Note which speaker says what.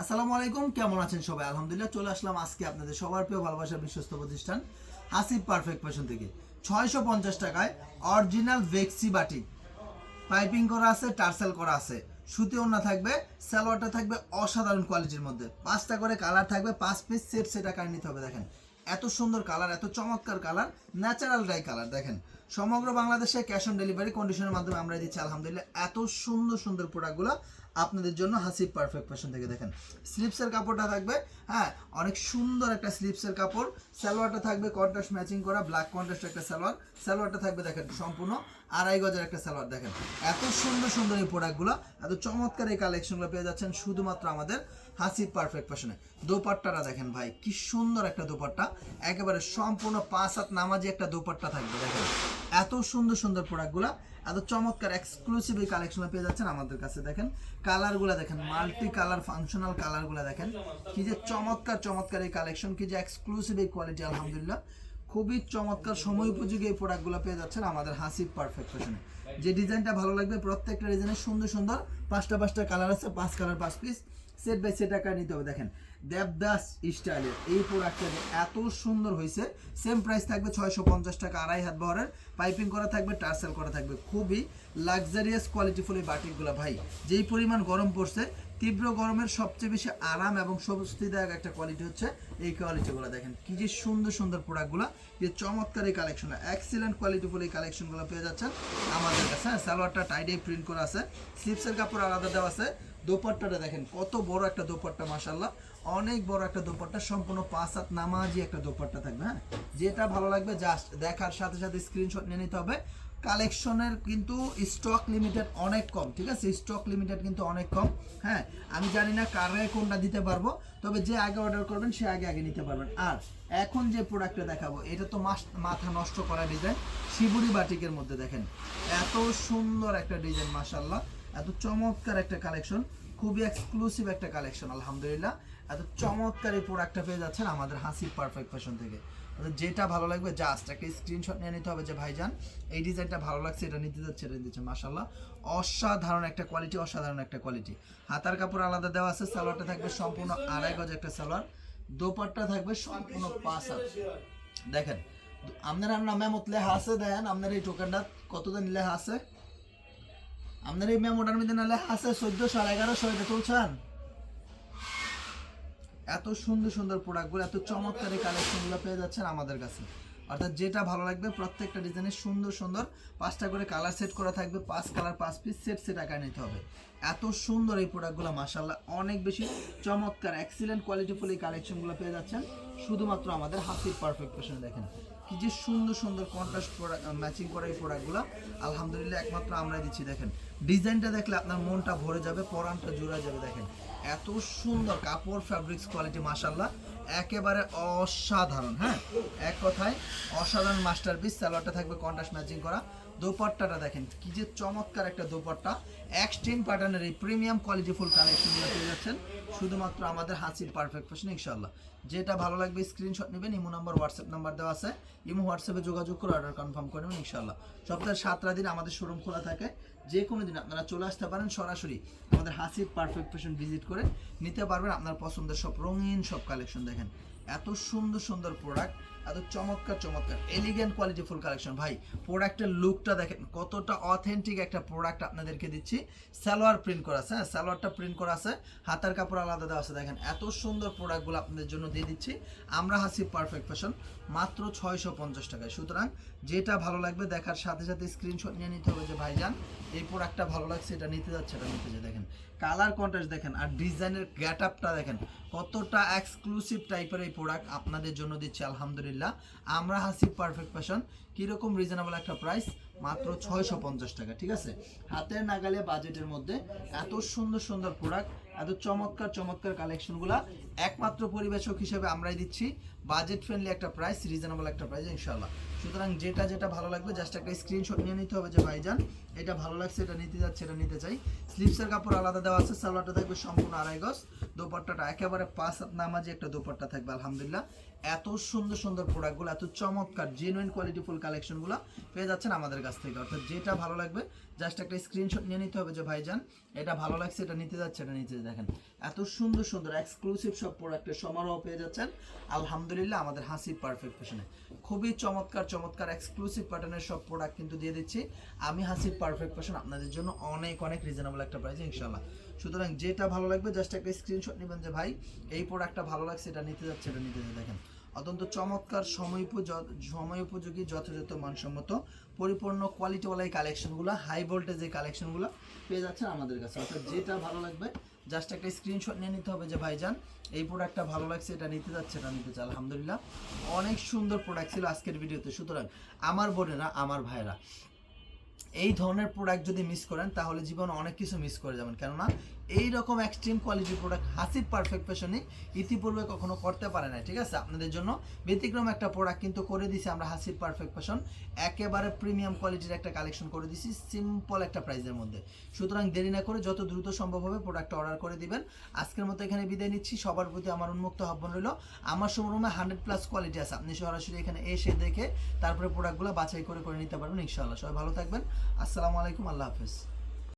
Speaker 1: আসসালামু আলাইকুম, কেমন আছেন সবাই? আলহামদুলিল্লাহ, চলে আসলাম আজকে আপনাদের সবার প্রিয় ভালোবাসার বিশ্বস্ত প্রতিষ্ঠান, হাসিব পারফেক্ট ফ্যাশন থেকে। ছয়শো পঞ্চাশ টাকায় অরিজিনাল ভেক্সি বাটিক পাইপিং করা আছে, টার্সেল করা আছে। সুতি ওড়না থাকবে, সালোয়ারটা থাকবে অসাধারণ কোয়ালিটির মধ্যে। পাঁচটা করে কালার থাকবে, পাঁচ পিস সেট সেটা কার নিতে হবে দেখেন। এত সুন্দর কালার, এত চমৎকার কালার ন্যাচারাল ডাই কালার, দেখেন। সমগ্র বাংলাদেশে ক্যাশ অন ডেলিভারি কন্ডিশনের মাধ্যমে আমরা দিচ্ছি, আলহামদুলিল্লাহ। এত সুন্দর সুন্দর প্রোডাক্টগুলো আপনাদের জন্য হাসিব পারফেক্ট ফ্যাশন থেকে দেখেন। স্লিপসের কাপড়টা থাকবে হ্যাঁ অনেক সুন্দর একটা স্লিপসের কাপড়। সালোয়ারটা থাকবে কন্ট্রাস্ট ম্যাচিং করা ব্ল্যাক কন্ট্রাস্ট একটা সালোয়ার। সালোয়ারটা থাকবে দেখেন সম্পূর্ণ আড়াই গজের একটা সালোয়ার দেখেন। এত সুন্দর সুন্দর এই প্রোডাক্টগুলো এত চমৎকার এই কালেকশনগুলো পেয়ে যাচ্ছেন শুধুমাত্র আমাদের হাসিব পারফেক্ট ফ্যাশনে দোপাট্টাটা দেখেন ভাই, কি সুন্দর একটা দোপাট্টা। একেবারে সম্পূর্ণ পাঁচ হাত নামাজি একটা দোপাট্টা থাকবে দেখেন। এত সুন্দর সুন্দর প্রোডাক্টগুলো এত চমৎকার এক্সক্লুসিভ এই কালেকশন পেয়ে যাচ্ছেন আমাদের কাছে দেখেন। কালারগুলো দেখেন মাল্টি কালার ফাংশনাল কালারগুলো দেখেন। কি যে চমৎকার চমৎকার এই কালেকশন কি যে এক্সক্লুসিভ এই কোয়ালিটি আলহামদুলিল্লাহ। খুবই চমৎকার সময় উপযোগী এই প্রোডাক্টগুলো পেয়ে যাচ্ছেন আমাদের হাসিব পারফেক্ট ফ্যাশনে যে ডিজাইনটা ভালো লাগবে, প্রত্যেকটা ডিজাইনের সুন্দর সুন্দর পাঁচটা পাঁচটা কালার আছে, পাঁচ কালার পাঁচ পিস সেট বাই সেট আকার নিতে হবে। দেখেন, দেবদাস স্টাইলের এই প্রোডাক্টটা যে এত সুন্দর হয়েছে সেম প্রাইস থাকবে ছয়শো পঞ্চাশ টাকা, আড়াই হাত বহরের। পাইপিং করা থাকবে, টার্সেল করা থাকবে। খুবই লাক্সারিয়াস কোয়ালিটিফুল এই বাটিকগুলো ভাই। যেই পরিমাণ গরম পড়ছে, তীব্র গরমের সবচেয়ে বেশি আরাম এবং স্বস্তিদায়ক একটা কোয়ালিটি হচ্ছে এই কোয়ালিটিগুলো দেখেন, কি যে সুন্দর সুন্দর প্রোডাক্টগুলো যে চমৎকার এই কালেকশনটা এক্সিলেন্ট কোয়ালিটিফুল এই কালেকশনগুলো পেয়ে যাচ্ছেন আমাদের কাছে। হ্যাঁ সালোয়ারটা টাইডে প্রিন্ট করা আছে। স্লিপসের কাপড় আলাদা দেওয়া আছে। দোপাট্টাটা দেখেন, কত বড় একটা দোপাট্টা মাসাল্লাহ অনেক বড় একটা দোপাট্টা, সম্পূর্ণ পাঁচ হাত নামাজি একটা দোপাট্টা থাকবে হ্যাঁ? যেটা ভালো লাগবে জাস্ট দেখার সাথে সাথে স্ক্রিনশট নিয়ে নিতে হবে। কালেকশনের কিন্তু স্টক লিমিটেড অনেক কম, ঠিক আছে? স্টক লিমিটেড কিন্তু অনেক কম হ্যাঁ? আমি জানি না কারে কোনটা দিতে পারব, তবে যে আগে অর্ডার করবেন, সে আগে আগে নিতে পারবেন। আর এখন যে প্রোডাক্টটা দেখাবো, এটা তো মাথা নষ্ট করা ডিজাইন শিবুরি বাটিকের মধ্যে দেখেন। এত সুন্দর একটা ডিজাইন মাসাল্লাহ এত চমৎকার একটা কালেকশন খুবই এক্সক্লুসিভ একটা কালেকশন আলহামদুলিল্লাহ। এত চমৎকার এই প্রোডাক্টটা পেয়ে যাচ্ছেন আমাদের হাসি পারফেক্ট ফ্যাশন থেকে। যেটা ভালো লাগবে জাস্ট একটা স্ক্রিনশট নিয়ে নিতে হবে যে ভাইজান। এই ডিজাইনটা ভালো লাগছে, এটা নিতে যাচ্ছে, এটা নিতে মাসাল্লাহ অসাধারণ একটা কোয়ালিটি অসাধারণ একটা কোয়ালিটি হাতার কাপড় আলাদা দেওয়া আছে, সালোয়ারটা থাকবে সম্পূর্ণ আড়াই গজ একটা সালোয়ার। দোপাট্টা থাকবে সম্পূর্ণ পাঁচ হাত। দেখেন, আপনার নামে লেখা আছে, দেন আপনার এই টোকেনটা কতদিন লেহা আছে? আপনার এই মেমোটার মধ্যে না লেখা আছে চোদ্দশো আর এগারোশো, এটা তুলছেন এত সুন্দর সুন্দর প্রোডাক্টগুলো এত চমৎকার কালেকশনগুলো পেয়ে যাচ্ছেন আমাদের কাছে। অর্থাৎ যেটা ভালো লাগবে প্রত্যেকটা ডিজাইনের সুন্দর সুন্দর পাঁচটা করে কালার সেট করা থাকবে, পাঁচ কালার পাঁচ পিস সেট সেট আকার নিতে হবে। এত সুন্দর এই প্রোডাক্টগুলো মাসাল্লাহ অনেক বেশি চমৎকার এক্সিলেন্ট কোয়ালিটিফুল এই কালেকশনগুলো পেয়ে যাচ্ছেন। শুধুমাত্র আমাদের হাসির পারফেক্ট পেশনে দেখেন। কি যে সুন্দর সুন্দর কন্ট্রাস্ট প্রোডাক্ট ম্যাচিং করা এই প্রোডাক্টগুলো আলহামদুলিল্লাহ একমাত্র আমরাই দিচ্ছি, দেখেন। ডিজাইনটা দেখলে আপনার মনটা ভরে যাবে, পরানটা জুড়ে যাবে, দেখেন। এত সুন্দর কাপড় ফ্যাব্রিক্স কোয়ালিটি মাসাল্লাহ একেবারে অসাধারণ হ্যাঁ? এক কথায় অসাধারণ মাস্টার পিস সালোয়ারটা থাকবে কন্ট্রাস্ট ম্যাচিং করা। দোপাট্টাটা দেখেন, কি যে চমৎকার একটা দোপাট্টা। এক্সট্রিম প্যাটার্নের এই প্রিমিয়াম কোয়ালিটি ফুল কালেকশনগুলো পেয়ে যাচ্ছেন, শুধুমাত্র আমাদের হাসির পারফেক্ট ফ্যাশন ইনশাল্লাহ যেটা ভালো লাগবে স্ক্রিনশট নেবেন, ইমো নাম্বার হোয়াটসঅ্যাপ নাম্বার দেওয়া আছে। ইমো হোয়াটসঅ্যাপে যোগাযোগ করে অর্ডার কনফার্ম করে নেবেন ইনশাল্লাহ সপ্তাহে সাতটা দিন আমাদের শোরুম খোলা থাকে। যে কোনো দিন আপনারা চলে আসতে পারেন, সরাসরি আমাদের হাসির পারফেক্ট ফ্যাশন ভিজিট করে নিতে পারবেন। আপনার পছন্দের সব রঙিন সব কালেকশন দেখেন। এত সুন্দর সুন্দর প্রোডাক্ট এত চমৎকার চমৎকার। এলিগেন্ট কোয়ালিটি ফুল কালেকশন ভাই প্রোডাক্টের লুকটা দেখেন, কতটা অথেন্টিক একটা প্রোডাক্ট আপনাদেরকে দিচ্ছি। সালোয়ার প্রিন্ট করা আছে হ্যাঁ সালোয়ারটা প্রিন্ট করা আছে। হাতার কাপড় আলাদা দেওয়া আছে, দেখেন, এত সুন্দর প্রোডাক্টগুলো আপনাদের জন্য দিয়ে দিচ্ছি। আমরা হাসি পারফেক্ট ফ্যাশন মাত্র ছয়শো পঞ্চাশ টাকায়। সুতরাং যেটা ভালো লাগবে দেখার সাথে সাথে স্ক্রিনশট নিয়ে নিতে হবে যে, ভাইজান, এই প্রোডাক্টটা ভালো লাগছে, এটা নিতে যাচ্ছে, এটা নিতে যাচ্ছে। দেখেন কালার কন্ট্রাস্ট দেখেন আর ডিজাইনের গ্যাট আপটা দেখেন, কতটা এক্সক্লুসিভ টাইপের এই প্রোডাক্ট আপনাদের জন্য দিচ্ছি। আলহামদুলিল্লাহ। আমরা হাসি পারফেক্ট ফ্যাশন কীরকম রিজনেবল একটা প্রাইস মাত্র ছয়শো পঞ্চাশ টাকা, ঠিক আছে? হাতের নাগালে বাজেটের মধ্যে এত সুন্দর সুন্দর প্রোডাক্ট এত চমৎকার চমৎকার কালেকশনগুলা একমাত্র পরিবেশক হিসেবে আমরাই দিচ্ছি। বাজেট ফ্রেন্ডলি একটা প্রাইস রিজনেবল একটা প্রাইস ইনশাল্লাহ সুতরাং যেটা যেটা ভালো লাগবে জাস্ট একটা স্ক্রিনশট নিয়ে নিতে হবে যে ভাইজান, এটা ভালো লাগছে, এটা নিতে যাচ্ছে, এটা নিতে চাই। স্লিপসের কাপড় আলাদা দেওয়া আছে, সালোয়ারটা থাকবে সম্পূর্ণ আড়াই গজ। দোপাট্টাটা একেবারে পাঁচ হাত নামাজি একটা দোপাট্টা থাকবে, আলহামদুলিল্লাহ। এত সুন্দর সুন্দর প্রোডাক্টগুলো এত চমৎকার জেনুইন কোয়ালিটিফুল কালেকশনগুলো পেয়ে যাচ্ছেন আমাদের কাছ থেকে। অর্থাৎ যেটা ভালো লাগবে জাস্ট একটা স্ক্রিনশট নিয়ে নিতে হবে যে, ভাইজান, এটা ভালো লাগছে, এটা নিতে যাচ্ছে, এটা নিতে দেখেন, এত সুন্দর সুন্দর এক্সক্লুসিভ সব প্রোডাক্টের সমারোহ পেয়ে যাচ্ছেন। আলহামদুলিল্লাহ, আমাদের হাসি পারফেক্ট ফ্যাশনে খুবই চমৎকার চমৎকার এক্সক্লুসিভ প্যাটার্নের সব প্রোডাক্ট কিন্তু দিয়ে দিচ্ছি। আমি হাসির পারফেক্ট ফ্যাশন আপনাদের জন্য অনেক অনেক রিজনেবল একটা প্রাইস ইনশাল্লাহ সুতরাং যেটা ভালো লাগবে জাস্ট একটা স্ক্রিনশট নেবেন যে, ভাই, এই প্রোডাক্টটা ভালো লাগছে, এটা নিতে যাচ্ছে, এটা নিতে দেখেন অত্যন্ত চমৎকার সময় যথাযথ, মানসম্মত, পরিপূর্ণ কোয়ালিটিওয়ালা এই কালেকশনগুলো হাই ভোল্টেজ এই কালেকশনগুলো পেয়ে যাচ্ছেন আমাদের কাছে। অর্থাৎ যেটা ভালো লাগবে জাস্ট একটা স্ক্রিনশট নিয়ে নিতে হবে যে, ভাইজান, এই প্রোডাক্টটা ভালো লাগছে, এটা নিতে যাচ্ছে, এটা নিতে চাই। আলহামদুলিল্লাহ, অনেক সুন্দর প্রোডাক্ট ছিল আজকের ভিডিওতে। সুতরাং, আমার বোনেরা, আমার ভাইরা এই ধরনের প্রোডাক্ট যদি মিস করেন, তাহলে জীবনে অনেক কিছু মিস করে যাবেন। কেননা এই রকম এক্সট্রিম কোয়ালিটির প্রোডাক্ট হাসির পারফেক্ট ফ্যাশনে ইতিপূর্বে কখনো করতে পারে না ঠিক আছে? আপনাদের জন্য ব্যতিক্রম একটা প্রোডাক্ট কিন্তু করে দিছি আমরা হাসির পারফেক্ট ফ্যাশন একেবারে প্রিমিয়াম কোয়ালিটির একটা কালেকশন করে দিছি সিম্পল একটা প্রাইসের মধ্যে। সুতরাং দেরি না করে যত দ্রুত সম্ভব হবে প্রোডাক্টটা অর্ডার করে দিবেন। আজকের মতো এখানে বিদায় নিচ্ছি, সবার প্রতি আমার উন্মুক্ত আহ্বান রইল। আমার শোরুমে হান্ড্রেড প্লাস কোয়ালিটি আছে, আপনি সরাসরি এখানে এসে দেখে তারপরে প্রোডাক্টগুলো বাছাই করে করে নিতে পারবেন ইনশাআল্লাহ। সবাই ভালো থাকবেন। আসসালামু আলাইকুম, আল্লাহ হাফেজ।